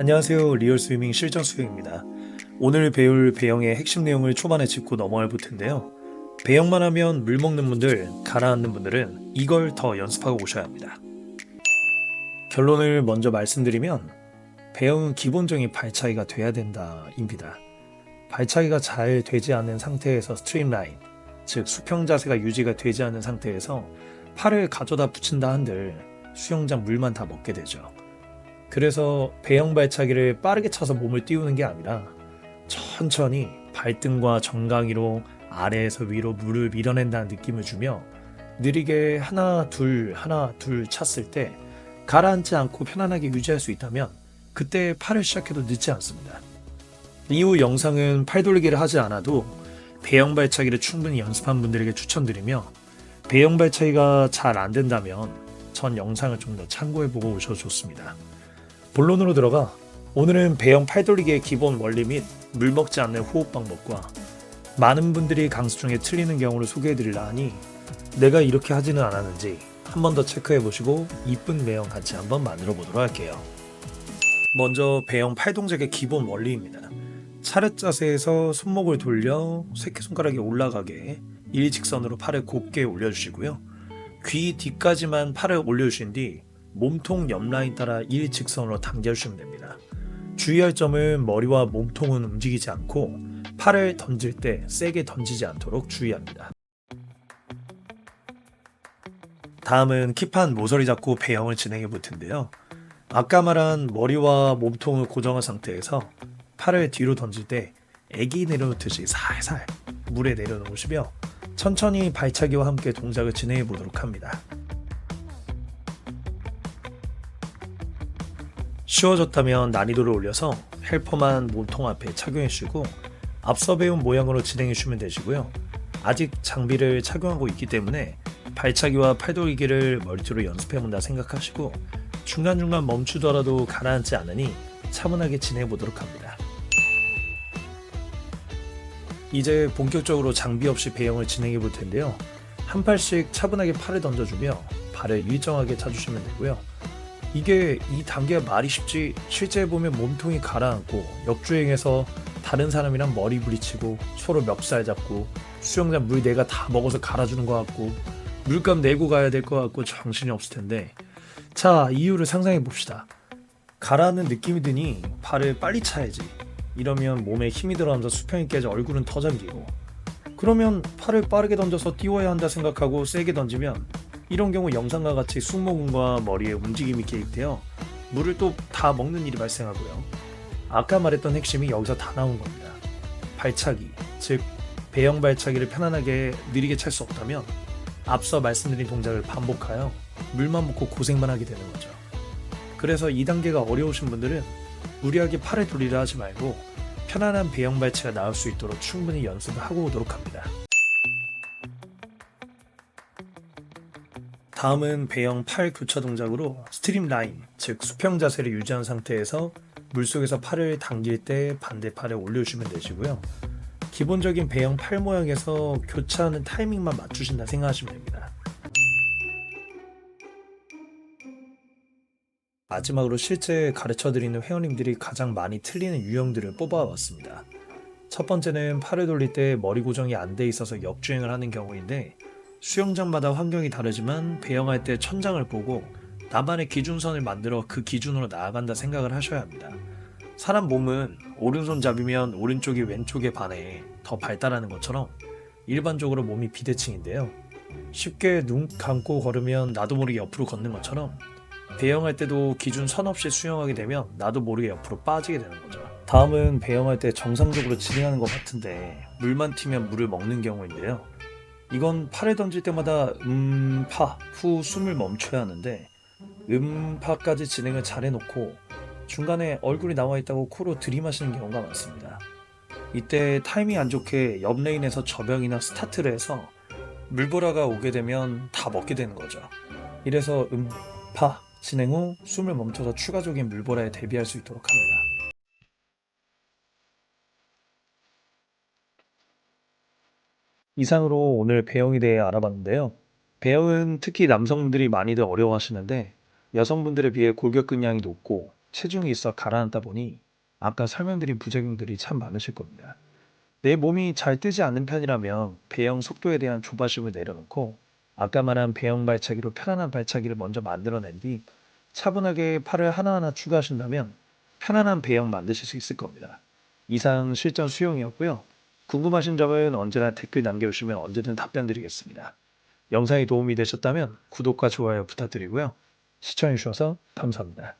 안녕하세요. 리얼 스위밍 실전 수영입니다. 오늘 배울 배영의 핵심 내용을 초반에 짚고 넘어갈 텐데요. 배영만 하면 물 먹는 분들, 가라앉는 분들은 이걸 더 연습하고 오셔야 합니다. 결론을 먼저 말씀드리면 배영은 기본적인 발차기가 돼야 된다입니다. 발차기가 잘 되지 않는 상태에서 스트림라인, 즉 수평 자세가 유지가 되지 않는 상태에서 팔을 가져다 붙인다 한들 수영장 물만 다 먹게 되죠. 그래서 배영 발차기를 빠르게 차서 몸을 띄우는 게 아니라 천천히 발등과 정강이로 아래에서 위로 물을 밀어낸다는 느낌을 주며 느리게 하나 둘 하나 둘 찼을 때 가라앉지 않고 편안하게 유지할 수 있다면 그때 팔을 시작해도 늦지 않습니다. 이후 영상은 팔 돌리기를 하지 않아도 배영 발차기를 충분히 연습한 분들에게 추천드리며 배영 발차기가 잘 안 된다면 전 영상을 좀 더 참고해보고 오셔도 좋습니다. 본론으로 들어가 오늘은 배영 팔돌리기의 기본 원리 및 물 먹지 않는 호흡 방법과 많은 분들이 강수 중에 틀리는 경우를 소개해드리려 하니 내가 이렇게 하지는 않았는지 한 번 더 체크해보시고 이쁜 배영 같이 한번 만들어 보도록 할게요. 먼저 배영 팔 동작의 기본 원리입니다. 차렷 자세에서 손목을 돌려 새끼손가락이 올라가게 일직선으로 팔을 곧게 올려주시고요. 귀 뒤까지만 팔을 올려주신 뒤 몸통 옆 라인 따라 일직선으로 당겨주시면 됩니다. 주의할 점은 머리와 몸통은 움직이지 않고 팔을 던질 때 세게 던지지 않도록 주의합니다. 다음은 킵한 모서리 잡고 배영을 진행해 볼 텐데요. 아까 말한 머리와 몸통을 고정한 상태에서 팔을 뒤로 던질 때 애기 내려놓듯이 살살 물에 내려놓으시며 천천히 발차기와 함께 동작을 진행해 보도록 합니다. 쉬워졌다면 난이도를 올려서 헬퍼만 몸통 앞에 착용해 주시고 앞서 배운 모양으로 진행해 주시면 되시고요. 아직 장비를 착용하고 있기 때문에 발차기와 팔돌기를 멀티로 연습해 본다 생각하시고 중간중간 멈추더라도 가라앉지 않으니 차분하게 진행해 보도록 합니다. 이제 본격적으로 장비 없이 배영을 진행해 볼 텐데요. 한 팔씩 차분하게 팔을 던져주며 발을 일정하게 차주시면 되고요. 이게 이 단계가 말이 쉽지 실제 보면 몸통이 가라앉고 역주행해서 다른 사람이랑 머리 부딪히고 서로 멱살 잡고 수영장 물 내가 다 먹어서 갈아주는 것 같고 물값 내고 가야 될 것 같고 정신이 없을 텐데. 자 이유를 상상해 봅시다. 가라앉는 느낌이 드니 발을 빨리 차야지. 이러면 몸에 힘이 들어가면서 수평이 깨져 얼굴은 터잠기고. 그러면 팔을 빠르게 던져서 띄워야 한다 생각하고 세게 던지면 이런 경우 영상과 같이 승모근과 머리에 움직임이 개입되어 물을 또 다 먹는 일이 발생하고요. 아까 말했던 핵심이 여기서 다 나온 겁니다. 발차기, 즉 배영 발차기를 편안하게 느리게 찰 수 없다면 앞서 말씀드린 동작을 반복하여 물만 먹고 고생만 하게 되는 거죠. 그래서 2단계가 어려우신 분들은 무리하게 팔을 돌리려 하지 말고 편안한 배영 발차가 나올 수 있도록 충분히 연습을 하고 오도록 합니다. 다음은 배영 팔 교차 동작으로 스트림 라인, 즉 수평 자세를 유지한 상태에서 물속에서 팔을 당길 때 반대 팔에 올려주시면 되시고요. 기본적인 배영 팔 모양에서 교차하는 타이밍만 맞추신다 생각하시면 됩니다. 마지막으로 실제 가르쳐드리는 회원님들이 가장 많이 틀리는 유형들을 뽑아왔습니다. 첫 번째는 팔을 돌릴 때 머리 고정이 안 돼 있어서 역주행을 하는 경우인데 수영장마다 환경이 다르지만 배영할 때 천장을 보고 나만의 기준선을 만들어 그 기준으로 나아간다 생각을 하셔야 합니다. 사람 몸은 오른손 잡이면 오른쪽이 왼쪽에 반해 더 발달하는 것처럼 일반적으로 몸이 비대칭인데요. 쉽게 눈 감고 걸으면 나도 모르게 옆으로 걷는 것처럼 배영할 때도 기준 선 없이 수영하게 되면 나도 모르게 옆으로 빠지게 되는 거죠. 다음은 배영할 때 정상적으로 진행하는 것 같은데 물만 튀면 물을 먹는 경우인데요. 이건 팔을 던질 때마다 음 파 후 숨을 멈춰야 하는데 음파까지 진행을 잘 해놓고 중간에 얼굴이 나와 있다고 코로 들이마시는 경우가 많습니다. 이때 타이밍 안 좋게 옆 레인에서 저병이나 스타트를 해서 물보라가 오게 되면 다 먹게 되는 거죠. 이래서 음파 진행 후 숨을 멈춰서 추가적인 물보라에 대비할 수 있도록 합니다. 이상으로 오늘 배영에 대해 알아봤는데요. 배영은 특히 남성분들이 많이들 어려워하시는데 여성분들에 비해 골격근량이 높고 체중이 있어 가라앉다 보니 아까 설명드린 부작용들이 참 많으실 겁니다. 내 몸이 잘 뜨지 않는 편이라면 배영 속도에 대한 조바심을 내려놓고 아까 말한 배영 발차기로 편안한 발차기를 먼저 만들어낸 뒤 차분하게 팔을 하나하나 추가하신다면 편안한 배영 만드실 수 있을 겁니다. 이상 실전 수용이었고요. 궁금하신 점은 언제나 댓글 남겨주시면 언제든 답변 드리겠습니다. 영상이 도움이 되셨다면 구독과 좋아요 부탁드리고요. 시청해주셔서 감사합니다.